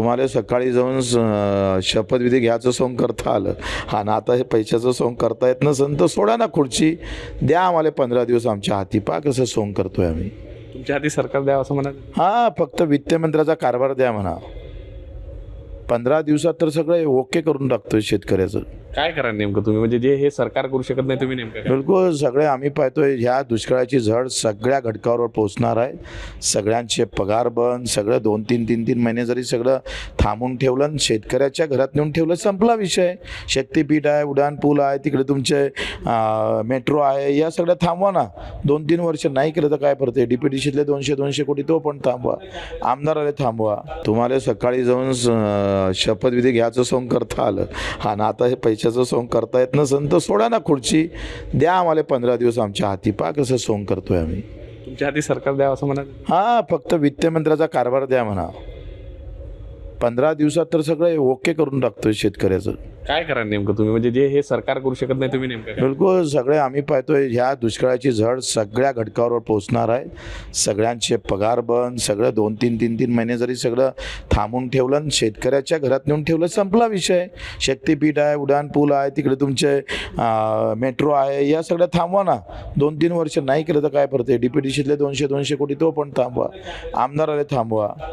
तुम्हाला सकाळी जाऊन शपथविधी घ्यायचं सोंग करता आलं. आणि आता हे पैशाचं सोंग करता येत नसेल तर सोडा ना खुर्ची. द्या आम्हाला पंधरा दिवस आमच्या हाती. पा कसं सोंग करतोय आम्ही. तुमच्या हाती सरकार द्यावं असं म्हणा हां फक्त वित्तमंत्र्याचा कारभार द्या म्हणा. पंधरा दिवसात तर सगळं ओके करून टाकतोय शेतकऱ्याचं. काय करा नेमकं तुम्ही? म्हणजे जे हे सरकार करू शकत नाही तुम्ही नेमकं? बिलकुल सगळे आम्ही पाहतोय ह्या दुष्काळाची झड सगळ्या घटकावर पोचणार आहे. सगळ्यांचे पगार बंद सगळं दोन तीन तीन तीन महिने जरी सगळं थांबून ठेवलं आणि शेतकऱ्याच्या घरात नेऊन ठेवलं संपला विषय. शक्तीपीठ आहे उड्डाण पूल आहे तिकडे तुमचे मेट्रो आहे या सगळ्या थांबवा ना. दोन तीन वर्ष नाही केलं तर काय पडते डी पी डी सीतले दोनशे दोनशे कोटी तो पण थांबवा. आमदाराला थांबवा. तुम्हाला सकाळी जाऊन स- शपथविधी घ्यायचं सोंग करता आलं. आणि आता हे पैशाचं सोंग करता येत नसेल तर सोडा ना खुर्ची. द्या आम्हाला पंधरा दिवस आमच्या हाती. पा कसं सोंग करतोय आम्ही. तुमच्या हाती सरकार द्यावं असं म्हणा हां फक्त वित्तमंत्र्याचा कारभार द्या म्हणा. पंधरा दिवसात तर सगळं ओके करून टाकतोय शेतकऱ्याचं. काय करा नेमकं तुम्ही? म्हणजे जे हे सरकार करू शकत नाही तुम्ही नेमकं? बिलकुल सगळे आम्ही पाहतोय ह्या दुष्काळाची झड सगळ्या घटकावर पोचणार आहे. सगळ्यांचे पगार बंद सगळं दोन तीन तीन तीन महिने जरी सगळं थांबून ठेवलं आणि शेतकऱ्याच्या घरात नेऊन ठेवलं संपला विषय. शक्तीपीठ आहे उड्डाण पूल आहे तिकडे तुमचे मेट्रो आहे या सगळ्या थांबवा ना. दोन तीन वर्ष नाही केलं तर काय पडते डी पी डी सीतले दोनशे दोनशे कोटी तो पण थांबवा. आमदाराला थांबवा.